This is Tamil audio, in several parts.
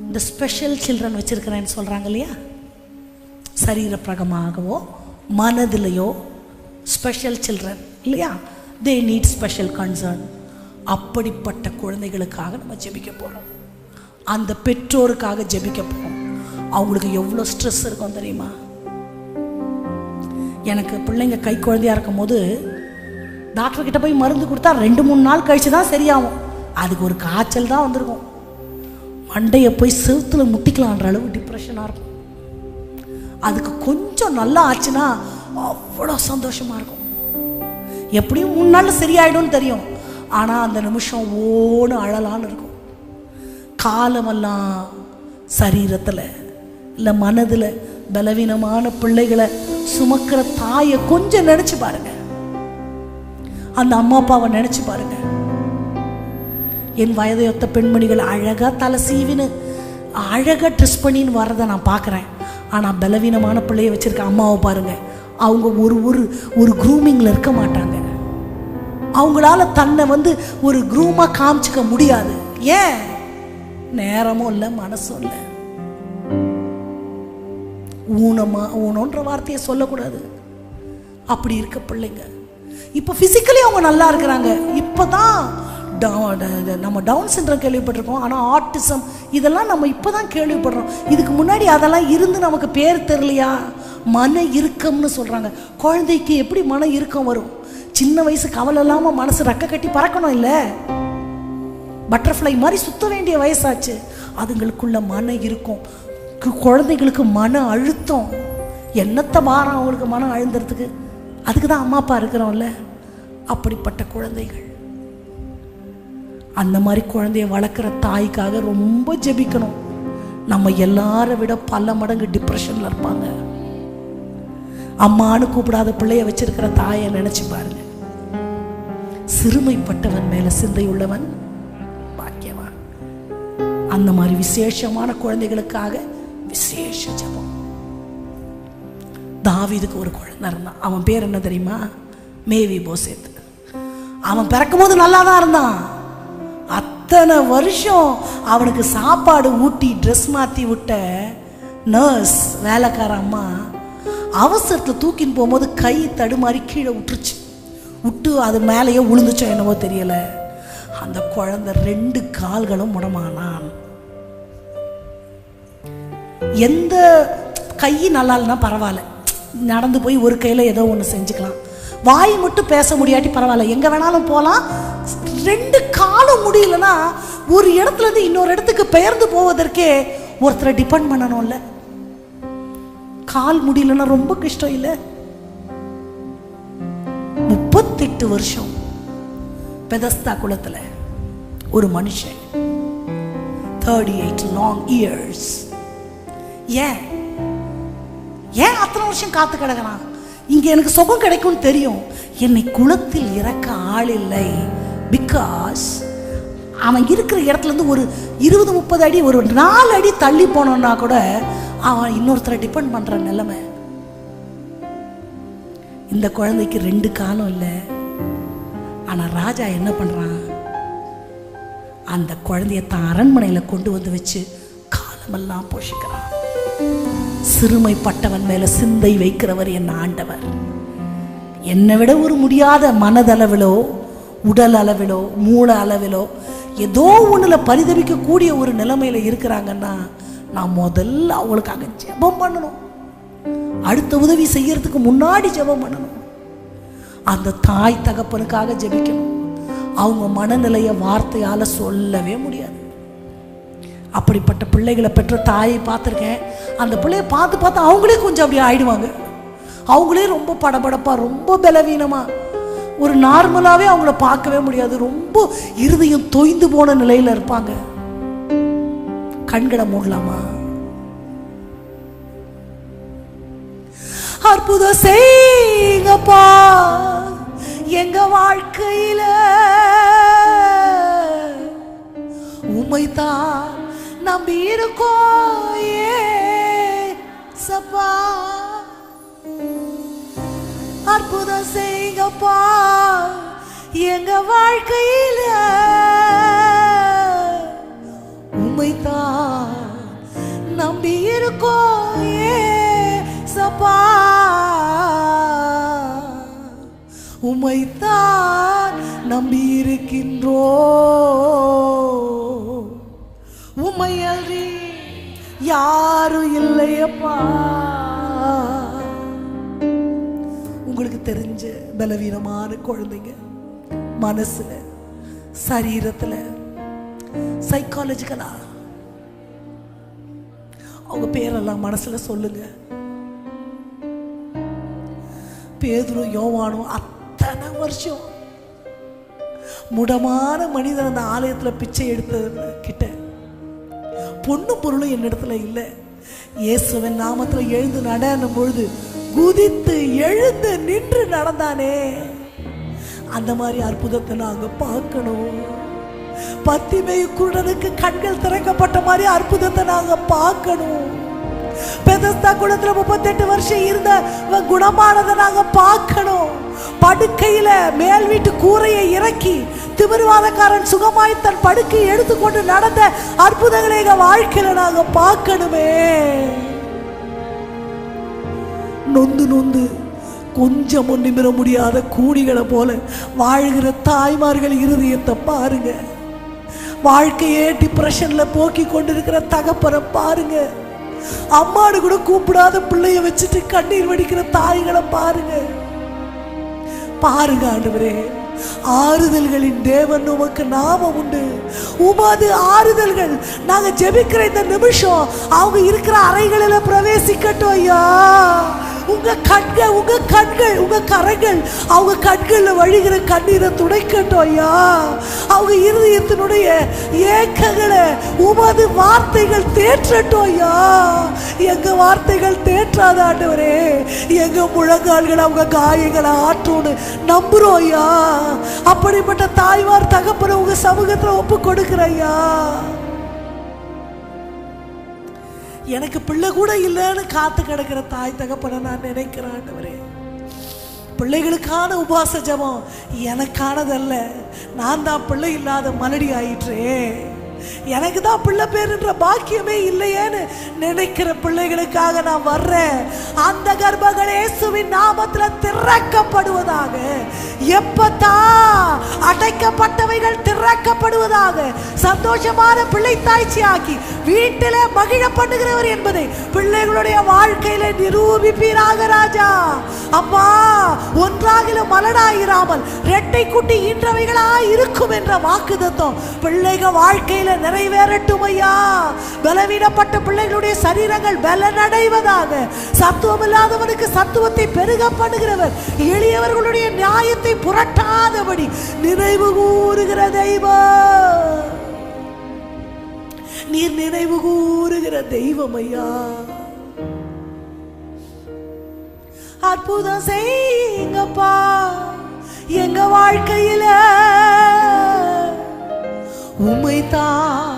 இந்த ஸ்பெஷல் சில்ட்ரன் வச்சிருக்கிறேன்னு சொல்கிறாங்க இல்லையா? சரீரப்பிரகமாகவோ மனதிலையோ ஸ்பெஷல் சில்ட்ரன் இல்லையா? தே நீட் ஸ்பெஷல் கன்சர்ன் அப்படிப்பட்ட குழந்தைகளுக்காக நம்ம ஜெபிக்க போகிறோம் அந்த பெற்றோருக்காக ஜெபிக்க போகிறோம் அவங்களுக்கு எவ்வளோ ஸ்ட்ரெஸ் இருக்கும் தெரியுமா? எனக்கு பிள்ளைங்க கை குழந்தையாக இருக்கும் போது டாக்டர்கிட்ட போய் மருந்து கொடுத்தா ரெண்டு மூணு நாள் கழிச்சு தான் சரியாகும். அதுக்கு ஒரு காய்ச்சல் தான் வந்திருக்கும். மண்டையை போய் செவத்தில் முட்டிக்கலான்ற அளவு டிப்ரெஷனாக இருக்கும். அதுக்கு கொஞ்சம் நல்லா ஆச்சுன்னா அவ்வளோ சந்தோஷமாக இருக்கும். எப்படியும் மூணு நாள் சரியாயிடும்னு தெரியும். ஆனால் அந்த நிமிஷம் ஓன்னு அழலான்னு இருக்கும். காலமெல்லாம் சரீரத்தில் இல்லை மனதில் பலவீனமான பிள்ளைகளை சுமக்கிற தாயை கொஞ்சம் நினச்சி பாருங்க. அந்த அம்மா அப்பாவை நினச்சி பாருங்கள் என் வயதையொத்த பெண்மணிகள் அழகாக தலை சீவின்னு அழகாக ட்ரெஸ் பண்ணின்னு வரதை நான் பார்க்குறேன். ஆனால் பலவீனமான பிள்ளைய வச்சுருக்க அம்மாவை பாருங்க. அவங்க ஒரு ஒரு ஒரு க்ரூமிங்கில் இருக்க மாட்டாங்க. அவங்களால தன்னை வந்து ஒரு க்ரூமாக காமிச்சிக்க முடியாது. ஏன்? நேரமும் இல்லை மனசும் இல்லை. ஊனமா ஊனன்ற வார்த்தையை சொல்லக்கூடாது. அப்படி இருக்க பிள்ளைங்க. இப்போ ஃபிசிக்கலி அவங்க நல்லா இருக்கிறாங்க. இப்போ தான் நம்ம டவுன் சிண்ட்ரம் கேள்விப்பட்டிருக்கோம். ஆனால் ஆட்டிசம் இதெல்லாம் நம்ம இப்போ தான் கேள்விப்படுறோம். இதுக்கு முன்னாடி அதெல்லாம் இருந்து நமக்கு பேர் தெரியலையா? மன இறுக்கம்னு சொல்கிறாங்க குழந்தைக்கு எப்படி மன இறுக்கம் வரும்? சின்ன வயசு கவலை இல்லாமல் மனசு ரெக்க கட்டி பறக்கணும் இல்லை? பட்டர்ஃப்ளை மாதிரி சுத்த வேண்டிய வயசாச்சு. அதுங்களுக்குள்ள மன இருக்கும் குழந்தைகளுக்கு மன அழுத்தம். என்னத்தை வாரம் அவங்களுக்கு மனம் அழுந்துறதுக்கு? அதுக்கு தான் அம்மா அப்பா இருக்கிறோம்ல அப்படிப்பட்ட குழந்தைகள். அந்த மாதிரி குழந்தைய வளர்க்குற தாய்க்காக ரொம்ப ஜெபிக்கணும். நம்ம எல்லாரை விட பல மடங்கு டிப்ரெஷனில் இருப்பாங்க. அம்மான்னு கூப்பிடாத பிள்ளைய வச்சிருக்கிற தாயை நினைச்சு பாருங்க. சிறுமைப்பட்டவன் மேல சிந்தை உள்ளவன் பாக்கியவான். அந்த மாதிரி விசேஷமான குழந்தைகளுக்காக விசேஷ ஜெபம். தாவிதுக்கு ஒரு குழந்தை இருந்தான். அவன் பேர் என்ன தெரியுமா? மேவி போசேத் அவன் பிறக்கும்போது நல்லா தான் இருந்தான். அத்தனை வருஷம் அவனுக்கு சாப்பாடு ஊட்டி ட்ரெஸ் மாற்றி விட்ட நர்ஸ் வேலைக்கார அம்மா அவசரத்தில் தூக்கின்னு போகும்போது கை தடுமாறி கீழே விட்டுருச்சு. விட்டு அது மேலேயே விழுந்துச்சோ என்னவோ தெரியலை. அந்த குழந்தை ரெண்டு கால்களும் முடமானான். எந்த கை நல்லா இல்லைன்னா பரவாயில்ல. நடந்து போய் ஒரு கையில் ஏதோ ஒன்று செஞ்சுக்கலாம். வாய் மட்டும் பேச முடியாட்டி பரவாயில்ல. எங்கே வேணாலும் போகலாம் ரெண்டு காலும் முடியலன்னா ஒரு இடத்துல இருந்து இன்னொரு இடத்துக்கு பெயர்ந்து போவதற்கே ஒருத்தரை டிபெண்ட் பண்ணணும்ல. கால் முடியலன்னா ரொம்ப கஷ்டம் இல்லை? முப்பத்தெட்டு வருஷம் பெதஸ்தா குளத்துல ஒரு மனுஷன். தேர்ட்டி எயிட் லாங் இயர்ஸ் ஏன்? ஏன் அத்தனை வருஷம் காத்து கிடக்கிறான்? இங்க எனக்கு சுகம் கிடைக்கும்னு தெரியும். என்னை குளத்தில் இறக்க ஆள் இல்லை. பிகாஸ் அவன் இருக்கிற இடத்துல இருந்து ஒரு இருபது முப்பது அடி ஒரு நாலு அடி தள்ளி போனோம்னா கூட அவன் இன்னொருத்தரை டிபெண்ட் பண்ற நிலைமை. இந்த குழந்தைக்கு ரெண்டு காலம் இல்லை. ஆனா ராஜா என்ன பண்றான்? அந்த குழந்தைய தான் அரண்மனையில கொண்டு வந்து வச்சு காலமெல்லாம் போஷிக்கிறான். சிறுமைப்பட்டவன் மேல சிந்தை வைக்கிறவர் என் ஆண்டவர். என்னை விட ஒரு முடியாத மனதளவிலோ உடல் அளவிலோ மூளை அளவிலோ ஏதோ ஒன்றில் பரிதவிக்கக்கூடிய ஒரு நிலைமையில இருக்கிறாங்கன்னா நான் முதல்ல அவங்களுக்காக ஜெபம் பண்ணணும். அடுத்த உதவி செய்யறதுக்கு முன்னாடி ஜெபம் பண்ணணும். அந்த தாய் தகப்பனுக்காக ஜெபிக்கணும். அவங்க மனநிலையை வார்த்தையால சொல்லவே முடியாது. அப்படிப்பட்ட பிள்ளைகளை பெற்ற தாயை பார்த்துருக்கேன். அந்த பிள்ளைய பார்த்து பார்த்து அவங்களே கொஞ்சம் அப்படி ஆயிடுவாங்க. அவங்களே ரொம்ப படபடப்பா ரொம்ப பலவீனமாக ஒரு நார்மலாகவே அவங்கள பார்க்கவே முடியாது. ரொம்ப இருதயம் தொய்ந்து போன நிலையில இருப்பாங்க. கண்களை மூடலாமா? அற்புதம் செய்யுங்கப்பா எங்க வாழ்க்கையில உமைதான் நம்பி இருக்கோம் சப்பா அற்புதம் செய்யுங்கப்பா எங்க வாழ்க்கையில உண்மைத்தான் நம்பி இருக்கோம் சபா உமைத்தான் நம்பி இருக்கின்றோ. உமையறி யாரும் இல்லையப்பா. தெரிஞ்ச பலவீனமான குழந்தைங்க மனசுல சரீரத்துல சைக்காலஜிக்கலா அவங்க பேரெல்லாம் மனசுல சொல்லுங்க. பேதுரும் யோவானும் அத்தனை வருஷம் முடமான மனிதன் அந்த ஆலயத்துல பிச்சை எடுத்தது கிட்ட. பொண்ணு பொருளும் என்னிடத்துல இல்லை. இயேசுவின் நாமத்துல எழுந்து நடனும் பொழுது குதித்து எழுந்து நின்று நடந்தானே. அந்த மாதிரி அற்புதத்தை நாங்க பார்க்கணும். பத்திமை குருடனுக்கு கண்கள் திறக்கப்பட்ட மாதிரி அற்புதத்தை நாங்க பார்க்கணும். பெதஸ்தா குளத்துல முப்பத்தெட்டு வருஷம் இருந்த குணமானதை நாங்க பார்க்கணும். படுக்கையில மேல் வீட்டு கூரையை இறக்கி திமிர்வாதக்காரன் சுகமாய் தன் படுக்கையை எடுத்துக்கொண்டு நடந்த அற்புதங்களை எங்க வாழ்க்கையில நாங்க பார்க்கணுமே. நொந்து நொந்து கொஞ்சம் நிமிர முடியாத கூடிகளை போல வாழ்கிற தாய்மார்கள் இருதயத்தை பாருங்க. வாழ்க்கையே டிப்ரெஷன்ல போக்கி கொண்டிருக்கிற தகப்பனை பாருங்க. அம்மானு கூட கூப்பிடாத பிள்ளைய வச்சுட்டு கண்ணீர் வடிக்கிற தாய்களை பாருங்க. பாருங்க ஆண்டவரே ஆறுதல்களின் தேவன் உமக்கு நாமம் உண்டு. உமது ஆறுதல்கள் நாங்க ஜெபிக்கிற இந்த நிமிஷம் அவங்க இருக்கிற அறைகளில் பிரவேசிக்கட்டும் ஐயா. உங்க கண்கள் உங்க கண்கள் உங்க கரங்கள் அவங்க கண்களில் வழிகிற கண்ணீரை துடைக்கட்டும் ஐயா. அவங்க இருதயத்தினுடைய ஏக்கங்களை உமது வார்த்தைகள் தேற்றட்டும் ஐயா. எங்க வார்த்தைகள் தேற்றாத ஆண்டவரே எங்க முழங்கால்கள் அவங்க காயங்களை ஆற்றோன்னு நம்புறோம் ஐயா. அப்படிப்பட்ட தாய்வார் தகப்பனை உங்க சமூகத்தில் ஒப்பு கொடுக்கிற ஐயா. எனக்கு பிள்ளை கூட இல்லைன்னு காத்து கிடக்கிற தாய் தகப்பனை நான் நினைக்கிறேன் ஆண்டவரே. பிள்ளைகளுக்கான உபாச ஜபம் எனக்கானதல்ல. நான் தான் பிள்ளை இல்லாத மலடி ஆயிற்றே. எனக்கு தான் பிள்ளை பேருன்ற பாக்கியமே இல்லையேன்னு நினைக்கிற பிள்ளைகளுக்காக நான் வர்றேன். அந்த கர்ப்பங்கள் இயேசுவின் நாமத்துல திறக்கப்படுவதாக எப்பத்தா அடைக்கப்பட்டவைகள் திறக்கப்படுவதாக சந்தோஷமான பிள்ளை தாய்ச்சி ஆக்கி வீட்டில மகிழ பண்ணுகிறவர் என்பதை பிள்ளைகளுடைய வாழ்க்கையில நிரூபிப்பீராக ராஜா. அப்பா ஒன்றாகிலும் மலடாயிராமல் இரட்டை குட்டி ஈன்றவைகளா இருக்கும் என்ற வாக்குதத்தம் பிள்ளைகள் வாழ்க்கையில நிறைவேறட்டும் ஐயா பலவீனப்பட்ட பிள்ளைகளுடைய சரீரங்கள் பலனடைவதாக. சத்துவம் இல்லாதவனுக்கு சத்துவத்தை பெருக பண்ணுகிறவர் எளியவர்களுடைய நியாயத்தை புரட்டாதபடி நினைவு கூறுகிற தெய்வம். நீர் நினைவு கூறுகிற தெய்வம் ஐயா அற்புதம் செய்யுங்கப்பா. எங்க வாழ்க்கையில உமைத்தான்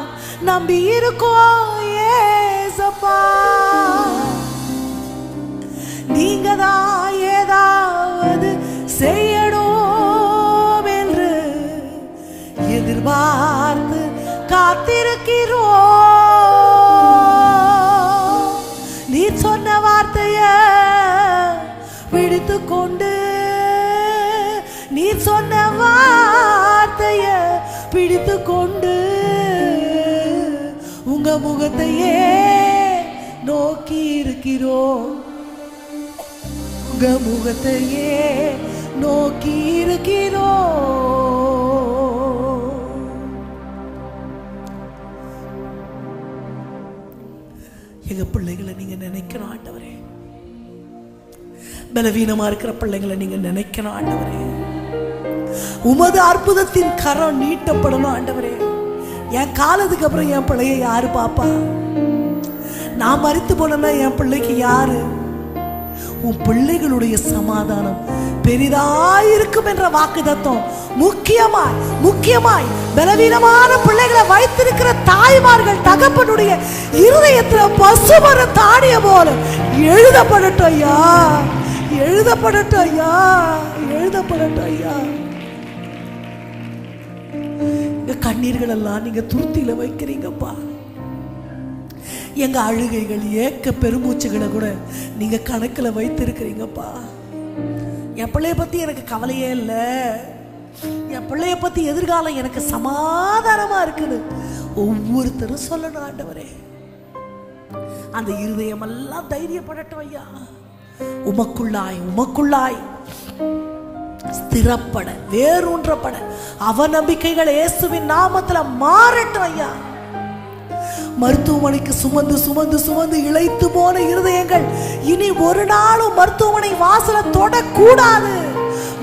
நம்பி இருக்கோம் ஏசப்பா. நீங்க தான் ஏதாவது செய்யணும் என்று எதிர்பார்த்து காத்திருக்கிறோம். நீ சொன்ன வார்த்தைய பிடித்து கொண்டு நீ சொன்ன வைத்து கொண்டு உங்க முகத்தையே நோக்கி இருக்கிறோம். உங்க முகத்தையே நோக்கி இருக்கிறோம். எங்க பிள்ளைகளை நீங்க நினைக்கணும் ஆண்டவரே. பலவீனமா இருக்கிற பிள்ளைங்களை நீங்க நினைக்கணும் ஆண்டவரே. உமது அற்புதத்தின் கரம் நீட்டப்படணும் ஆண்டவரே. என் காலத்துக்கு அப்புறம் என் பிள்ளைய யாரு பாப்பா? நான் மறித்து போனேன்னா என் பிள்ளைக்கு யாரு? உன் பிள்ளைகளுடைய சமாதானம் பெரிதாயிருக்கும் என்ற வாக்குதத்தம் முக்கியமாய் முக்கியமாய் பலவீனமான பிள்ளைகளை வைத்திருக்கிற தாய்மார்கள் தகப்பனுடைய இருதயத்துல பசுமர தானிய போல எழுதப்படட்டும் ஐயா. எழுதப்படட்டும் ஐயா. எழுதப்படட்டும் ஐயா. எங்கள் கண்ணீர்கள் எல்லாம் நீங்க துருத்தியில வைக்கிறீங்கப்பா. எங்க அழுகைகள் ஏக்க பெருமூச்சுகளை கூட நீங்க கணக்கில் வைத்திருக்கிறீங்கப்பா. என் பிள்ளைய பத்தி எனக்கு கவலையே இல்லை. என் பிள்ளைய பத்தி எதிர்காலம் எனக்கு சமாதானமா இருக்குது. ஒவ்வொருத்தரும் சொல்லணும் ஆண்டவரே. அந்த இருதயமெல்லாம் தைரியப்படட்டும் ஐயா. உமக்குள்ளாய் உமக்குள்ளாய். ஸ்திரப்பட வேரூன்றப்பட. அவநம்பிக்கைகள் இயேசுவின் நாமத்துல மாறட்டும் ஐயா. மருத்துவமனைக்கு சுமந்து சுமந்து சுமந்து இழைத்து போன இருதயங்கள் இனி ஒரு நாளும் மருத்துவமனை வாசல தொடக்கூடாது.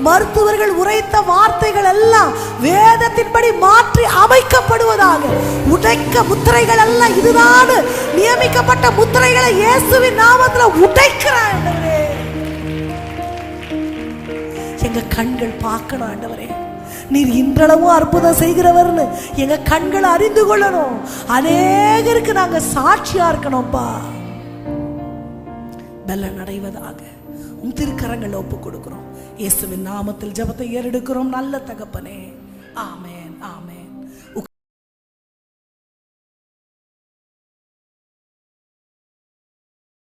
மருத்துவர்கள் உரைத்த வார்த்தைகள் எல்லாம் வேதத்தின்படி மாற்றி அமைக்கப்படுவதாக. உடைக்க முத்திரைகள் எல்லாம் இதுதான் நியமிக்கப்பட்ட முத்திரைகளை இயேசுவின் நாமத்துல உடைக்கிறான் எங்க கண்கள் பார்க்கணும் ஆண்டவரே. நீர் இன்றளவும் அற்புதம் செய்கிறவர்னு எங்க கண்கள் அறிந்து கொள்ளணும். அநேகருக்கு நாங்க சாட்சியா இருக்கணும்ப்பா பலன் அடைவதாக உன் திருக்கரங்களை ஒப்பு கொடுக்கிறோம். இயேசுவின் நாமத்தில் ஜெபத்தை ஏறெடுக்கிறோம். நல்ல தகப்பனே. ஆமே